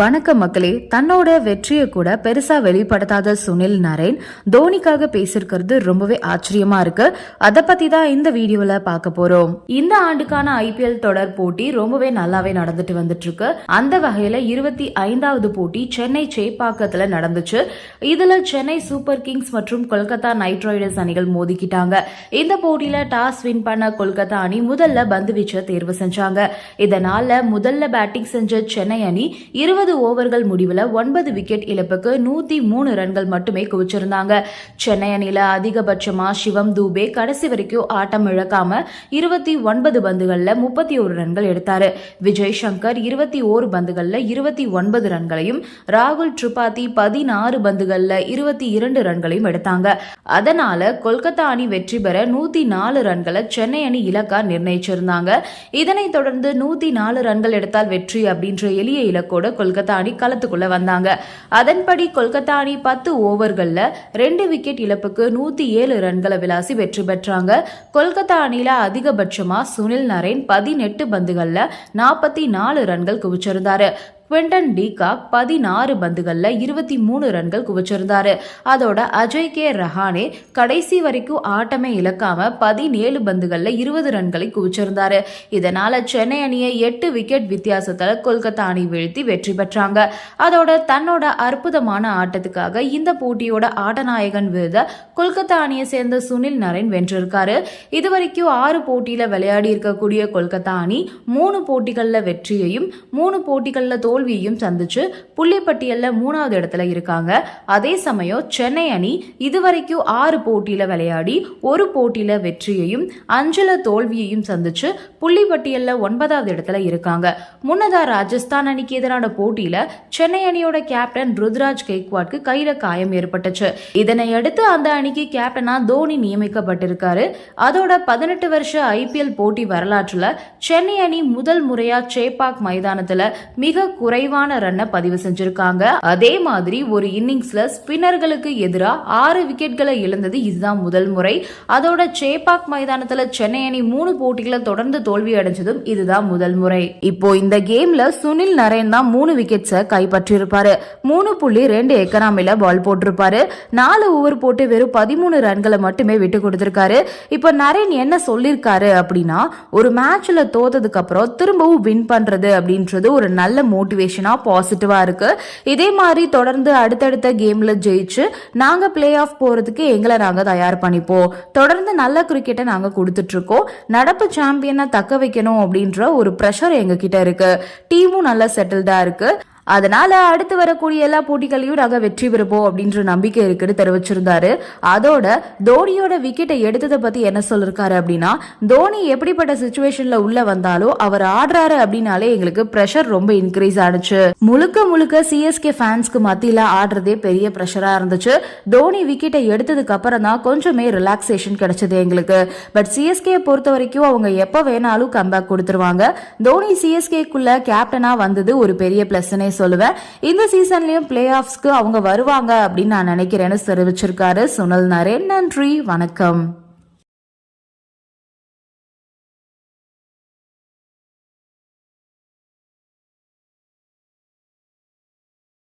வணக்கம் மக்களே தன்னோட வெற்றியை கூட பெருசா வெளிப்படுத்தாத சுனில் நரேன் தோனிக்காக பேசியிருக்கிறது ரொம்பவே ஆச்சரியமா இருக்கு. அதை பத்தி தான் இந்த வீடியோல பார்க்க போறோம். இந்த ஆண்டுக்கான ஐபிஎல் தொடர் போட்டி ரொம்பவே நல்லாவே நடந்துட்டு வந்துட்டு இருக்கு அந்த வகையில இருபத்தி ஐந்தாவது போட்டி சென்னை சேப்பாக்கத்துல நடந்துச்சு. இதுல சென்னை சூப்பர் கிங்ஸ் மற்றும் கொல்கத்தா நைட் ரைடர்ஸ் அணிகள் மோதிக்கிட்டாங்க. இந்த போட்டியில டாஸ் வின் பண்ண கொல்கத்தா அணி முதல்ல பந்து வீச்ச தேர்வு செஞ்சாங்க. இதனால முதல்ல பேட்டிங் செஞ்ச சென்னை அணி இருபது ஓவர்கள் முடிவுல ஒன்பது விக்கெட் இழப்புக்கு நூத்தி மூணு ரன்கள் மட்டுமே குவிச்சிருந்தாங்க. சென்னை அணியில அதிகபட்சமா சிவம் தூபே கடைசி வரைக்கும் ஆட்டம் இழக்காம இருபத்தி ஒன்பது பந்துகள்ல முப்பத்தி ஒரு ரன்கள் எடுத்தாரு. விஜய் சங்கர் இருபத்தி ஓரு பந்துகள்ல இருபத்தி ஒன்பது ரன்களையும் ராகுல் திரிபாதி பதினாறு பந்துகள்ல இருபத்தி இரண்டு ரன்களையும் எடுத்தாங்க. அதனால கொல்கத்தா அணி வெற்றி பெற நூத்தி நாலு ரன்களை சென்னை அணி இலக்கா நிர்ணயிச்சிருந்தாங்க. இதனைத் தொடர்ந்து நூத்தி நாலு ரன்கள் எடுத்தால் வெற்றி அப்படின்ற எளிய இலக்கோட கொல்கத்தா அணி களத்துக்குள்ள வந்தாங்க. அதன்படி கொல்கத்தா அணி பத்து ஓவர்கள்ல ரெண்டு விக்கெட் இழப்புக்கு நூத்தி ஏழு ரன்களை விளாசி வெற்றி பெற்றாங்க. கொல்கத்தா அணியில அதிகபட்சமா சுனில் நரேன் பதினெட்டு பந்துகள்ல நாற்பத்தி நாலு ரன்கள் குவிச்சிருந்தாரு. குவெண்டன் டீகாக் பதினாறு பந்துகளில் இருபத்தி மூணு ரன்கள் குவிச்சிருந்தார். அதோட அஜய் கே ரஹானே கடைசி வரைக்கும் ஆட்டமே இழக்காம பதினேழு பந்துகளில் இருபது ரன்களை குவிச்சிருந்தார். இதனால சென்னை அணியை எட்டு விக்கெட் வித்தியாசத்தில் கொல்கத்தா அணி வீழ்த்தி வெற்றி பெற்றாங்க. அதோட தன்னோட அற்புதமான ஆட்டத்துக்காக இந்த போட்டியோட ஆட்டநாயகன் விருத கொல்கத்தா அணியை சேர்ந்த சுனில் நரேன் வென்றிருக்காரு. இதுவரைக்கும் ஆறு போட்டியில் விளையாடி இருக்கக்கூடிய கொல்கத்தா அணி மூணு போட்டிகளில் வெற்றியையும் மூணு போட்டிகளில் தோல் தோல்வியையும் சந்திச்சு புள்ளிப்பட்டியல்ல மூணாவது இடத்துல இருக்காங்க. அதே சமயம் சென்னை அணி இதுவரைக்கும் ஆறு போட்டியில விளையாடி ஒரு போட்டியில வெற்றியையும் அஞ்சுல தோல்வியையும் சந்திச்சு புள்ளிப்பட்டியல்ல ஒன்பதாவது இடத்துல இருக்காங்க. முன்னதா ராஜஸ்தான் அணிக்கு எதிரான போட்டியில சென்னை அணியோட கேப்டன் ருத்ராஜ் கெய்க்வாட்க்கு கையில காயம் ஏற்பட்டுச்சு. இதனை அடுத்து அந்த அணிக்கு கேப்டனா தோனி நியமிக்கப்பட்டிருக்காரு. அதோட பதினெட்டு வருஷ ஐபிஎல் போட்டி வரலாற்றுல சென்னை அணி முதல் முறையா சேப்பாக் மைதானத்துல மிக குறைவான ரன்னை பதிவு செஞ்சிருக்காங்க. அதே மாதிரி ஒரு இன்னிங்ஸ்ல ஸ்பின்னர்களுக்கு எதிராக ஆறு விக்கெட்களை இழந்தது இதுதான் முதல் முறை. அதோட சேப்பாக் மைதானத்துல சென்னை அணி மூணு போட்டிகளை தொடர்ந்து தோல்வி அடைஞ்சதும் இதுதான் முதல் முறை. இப்போ இந்த கேம்ல சுனில் நரேன் தான் மூணு விக்கெட்ஸை கைப்பற்றியிருப்பாரு. மூணு புள்ளி ரெண்டு எக்கனாமில பால் போட்டிருப்பாரு. நாலு ஓவர் போட்டு வெறும் பதிமூணு ரன்களை மட்டுமே விட்டு கொடுத்திருக்காரு. இப்போ நரேன் என்ன சொல்லியிருக்காரு அப்படின்னா ஒரு மேட்ச்ல தோத்ததுக்கு அப்புறம் திரும்பவும் வின் பண்றது அப்படின்றது ஒரு நல்ல மோட்டிவேஷனாக பாசிட்டிவாக இருக்குது இதே மாதிரி தொடர்ந்து அடுத்தடுத்த கேமில் ஜெயிச்சு நாங்கள் பிளே ஆஃப் போகிறதுக்கு எங்களை நாங்கள் தயார் பண்ணிப்போம். தொடர்ந்து நல்ல கிரிக்கெட்டை நாங்கள் கொடுத்துட்ருக்கோம். நடப்பு சாம்பியனை தக்க வைக்கணும் அப்படின்ற ஒரு ப்ரெஷர் எங்ககிட்ட இருக்குது இருக்கு. டீமும் நல்லா செட்டில்டாக இருக்குது அதனால அடுத்து வரக்கூடிய எல்லா போட்டிகளையும் நாங்க வெற்றி பெறுவோம் அப்படின்ற நம்பிக்கை இருக்குன்னு தெரிவிச்சிருந்தாரு. அதோட தோனியோட விக்கெட்டை எடுத்ததை பத்தி என்ன சொல்லிருக்காரு அப்படின்னா தோனி எப்படிப்பட்ட சுச்சுவேஷன்ல உள்ள வந்தாலும் அவர் ஆடுறாரு அப்படின்னாலே எங்களுக்கு ப்ரெஷர் ரொம்ப இன்க்ரீஸ் ஆனிச்சு. முழுக்க முழுக்க சிஎஸ்கே ஃபேன்ஸ்க்கு மத்தியில ஆடுறதே பெரிய ப்ரெஷரா இருந்துச்சு. தோனி விக்கெட்டை எடுத்ததுக்கு அப்புறம் தான் கொஞ்சமே ரிலாக்ஸேஷன் கிடைச்சது எங்களுக்கு. பட் சிஎஸ்கே பொறுத்த வரைக்கும் அவங்க எப்ப வேணாலும் கம்பேக் கொடுத்துருவாங்க. தோனி சிஎஸ்கேக்குள்ள கேப்டனா வந்தது ஒரு பெரிய பிளஸ்னே சொல்லுவேன். இந்த சீசன்லயும் பிளே ஆஃப்ஸ்க்கு அவங்க வருவாங்க அப்படின்னு நான் நினைக்கிறேன்னு தெரிவிச்சிருக்காரு சுனல் நரேன். நன்றி வணக்கம்.